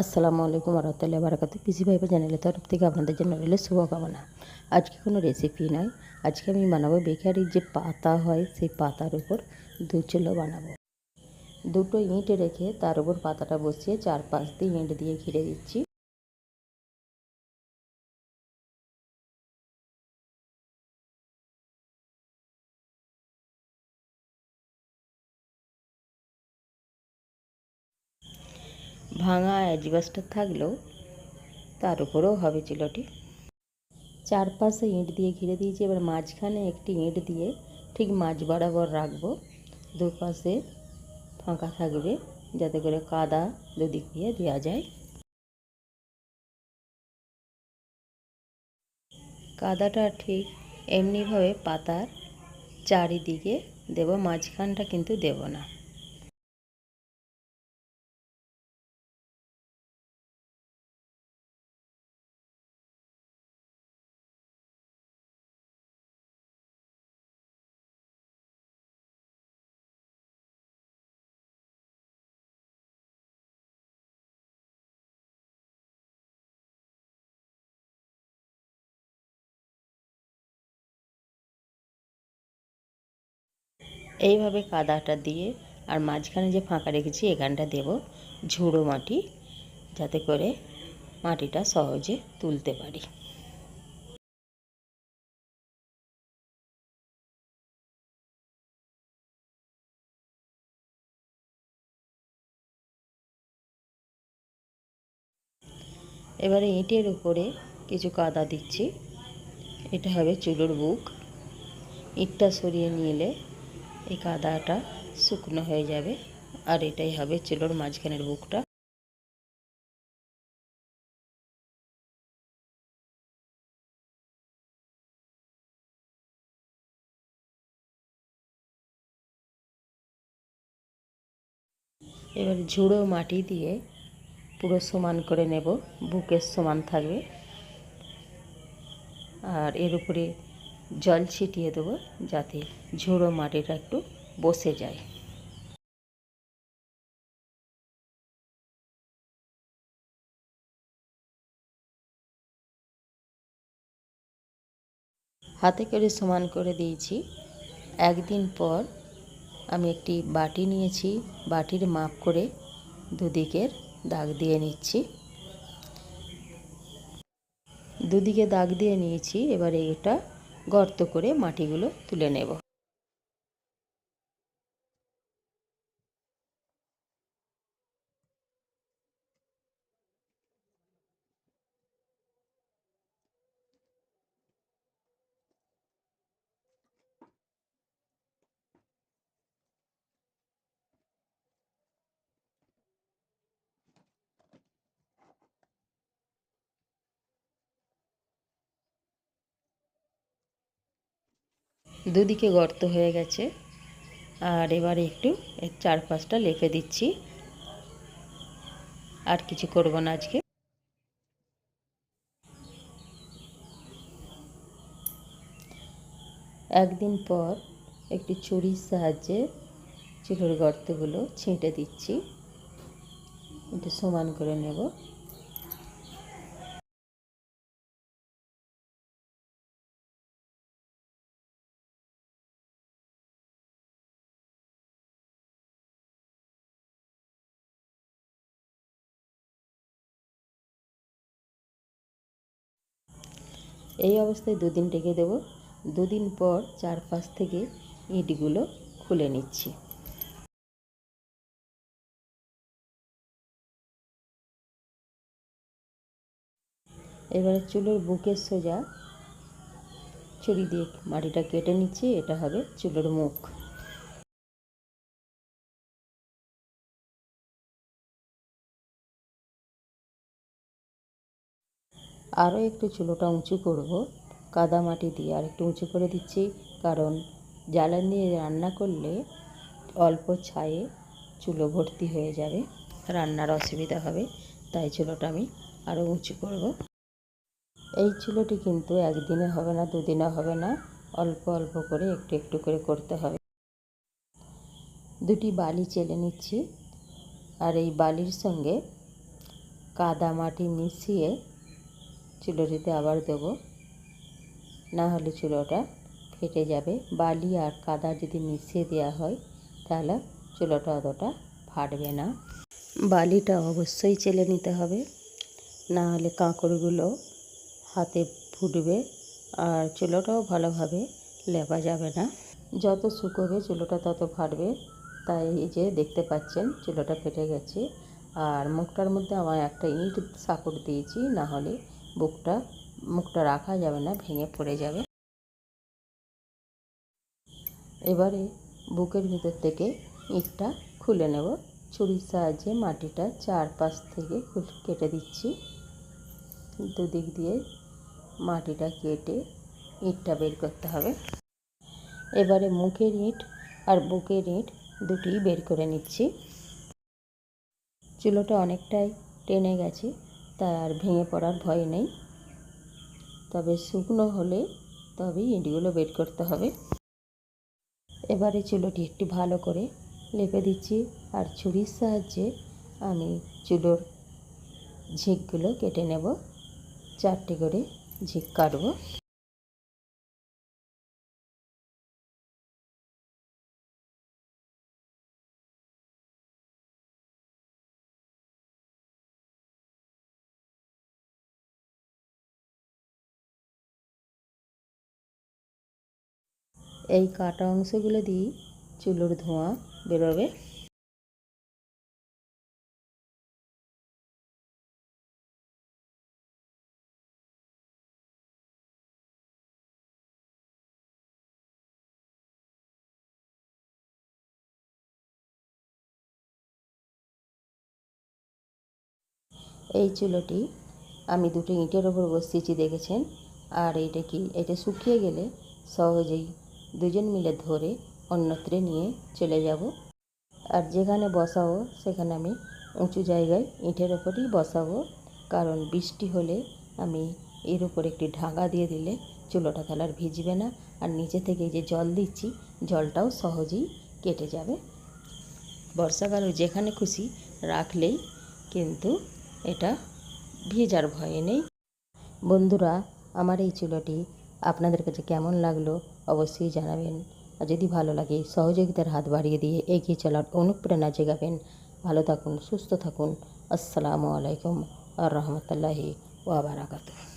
আসসালামু আলাইকুম রহমতুল্লাহ বারাকাতু পিসি ভাইবা চ্যানেলের তরফ থেকে আপনাদের জন্য রইল শুভকামনা। আজকে কোনো রেসিপি নয় আজকে আমি বানাবো বেকারির যে পাতা হয়, সেই পাতার উপর দুচুলো বানাবো। দুটো ইঁট রেখে তার উপর পাতাটা বসিয়ে চার পাঁচ দিয়ে ইঁট দিয়ে ঘিরে দিচ্ছি। ভাঙা অ্যাজবাস্টার থাকলেও তার উপরেও হবে চিলোটি। চারপাশে ইঁট দিয়ে ঘিরে দিয়েছি, এবার মাঝখানে একটি ইঁট দিয়ে ঠিক মাঝ বরাবর রাখব। দুপাশে ফাঁকা থাকবে, যাতে করে কাদা দুদিক দিয়ে দেওয়া যায়। কাদাটা ঠিক এমনিভাবে পাতার চারিদিকে দেব, মাঝখানটা কিন্তু দেব না। এইভাবে কাদাটা দিয়ে আর মাঝখানে যে ফাঁকা রেখেছি এখানটা দেব ঝুড়ো মাটি যাতে করে মাটিটা সহজে তুলতে পারি। এবারে ইঁটের উপরে কিছু কাদা দিচ্ছি। এটা হবে চুলোর বুক। ইটটা সরিয়ে নিলে এই কাদাটা শুকনো হয়ে যাবে। আর এটাই হবে চুলোর মাঝখানের বুকটা এবার ঝুড়ো মাটি দিয়ে পুরো সমান করে নেব। বুকের সমান থাকবে। আর এর উপরে জল ছিটিয়ে দেবো যাতে ঝুড়ো মাটিটা একটু বসে যায়। হাতে করে সমান করে দিয়েছি। একদিন পর আমি একটি বাটি নিয়েছি। বাটির মাপ করে দুদিকের দাগ দিয়ে নিচ্ছি। দুদিকে দাগ দিয়ে নিয়েছি। এবার এটা গর্ত করে মাটিগুলো তুলে নেব। দুদিকে গর্ত হয়ে গেছে। আর এবারে একটু এর চারপাশটা লেপে দিচ্ছি। আর কিছু করব না আজকে। একদিন পর একটি ছুরির সাহায্যে চুলোর গর্তগুলো ছেঁটে দিচ্ছি। একটু সমান করে নেব। এই অবস্থায় দুদিন রেখে দেবো। দুদিন পর চারপাশ থেকে ইটগুলো খুলে নিচ্ছি। এবারে চুলোর বুকের সোজা ছুরি দিয়ে মাটিটা কেটে নিচ্ছি। এটা হবে চুলোর মুখ। আরও একটু চুলোটা উঁচু করব। কাদা মাটি দিয়ে আর একটু উঁচু করে দিচ্ছি। কারণ জ্বালানি রান্না করলে অল্প ছায়ে চুলো ভর্তি হয়ে যাবে। রান্নার অসুবিধা হবে, তাই চুলোটা আমি আরও উঁচু করব। এই চুলোটি কিন্তু একদিনে হবে না, দুদিনে হবে না। অল্প অল্প করে একটু একটু করে করতে হবে। দুটি বালি চেলে নিচ্ছি। আর এই বালির সঙ্গে কাদা মাটি মিশিয়ে চুলোটিতে আবার দেবো। না হলে চুলোটা ফেটে যাবে। বালি আর কাদা যদি মিশিয়ে দেওয়া হয়, তাহলে চুলোটা অতটা ফাটবে না। বালিটা অবশ্যই চেলে নিতে হবে। না হলে কাঁকড়গুলো হাতে ফুটবে আর চুলোটাও ভালোভাবে লেপা যাবে না। যত শুকোবে চুলোটা তত ফাটবে। তাই এই যে দেখতে পাচ্ছেন, চুলোটা ফেটে গেছে। আর মুখটার মধ্যে আমার একটা ইট সাপোর্ট দিয়েছি, না হলে বুকটা, মুখটা রাখা যাবে না, ভেঙে পড়ে যাবে। এবারে বুকের ভিতর থেকে ইটটা খুলে নেব। ছুরির সাহায্যে মাটিটা চারপাশ থেকে কেটে দিচ্ছি। দুদিক দিয়ে মাটিটা কেটে ইটটা বের করতে হবে। এবারে মুখের ইট আর বুকের ইট দুটি বের করে নিচ্ছি। চুলোটা অনেকটাই টেনে গেছে। তাই আর ভেঙে পড়ার ভয় নেই। তবে শুকনো হলে তবেই ইঁটগুলো বের করতে হবে। এবারে চুলোটি একটু ভালো করে লেপে দিচ্ছি আর ছুরির সাহায্যে আমি চুলোর ঝিকগুলো কেটে নেব। চারটে করে ঝিক কাটবো। এই কাটা অংশগুলো দিয়েই চুলোর ধোঁয়া বেরোবে। এই চুলোটি আমি দুটো ইঁটের ওপর বসিয়েছি, দেখেছেন? আর এটা কি? এটা শুকিয়ে গেলে সহজেই দুজন মিলে ধরে অন্যত্রে নিয়ে চলে যাব। আর যেখানে বসাবো, সেখানে আমি উঁচু জায়গায় ইঁটের ওপরই বসাবো। কারণ বৃষ্টি হলে আমি এর উপর একটি ঢাকা দিয়ে দিলে চুলোটা তাহলে আর ভিজবে না। আর নিচে থেকে যে জল দিচ্ছি, জলটাও সহজেই কেটে যাবে। বর্ষাকালে যেখানে খুশি রাখলেই কিন্তু এটা ভেজার ভয় নেই। বন্ধুরা, আমার এই চুলোটি আপনাদের কাছে কেমন লাগল অবশ্যই জানাবেন। আর যদি ভালো লাগে, সহযোগিতার হাত বাড়িয়ে দিয়ে এগিয়ে চলার অনুপ্রেরণা জেগাবেন। ভালো থাকুন, সুস্থ থাকুন। আসসালামু আলাইকুম আর রহমতুল্লাহি ওয়াবারাকাতুহ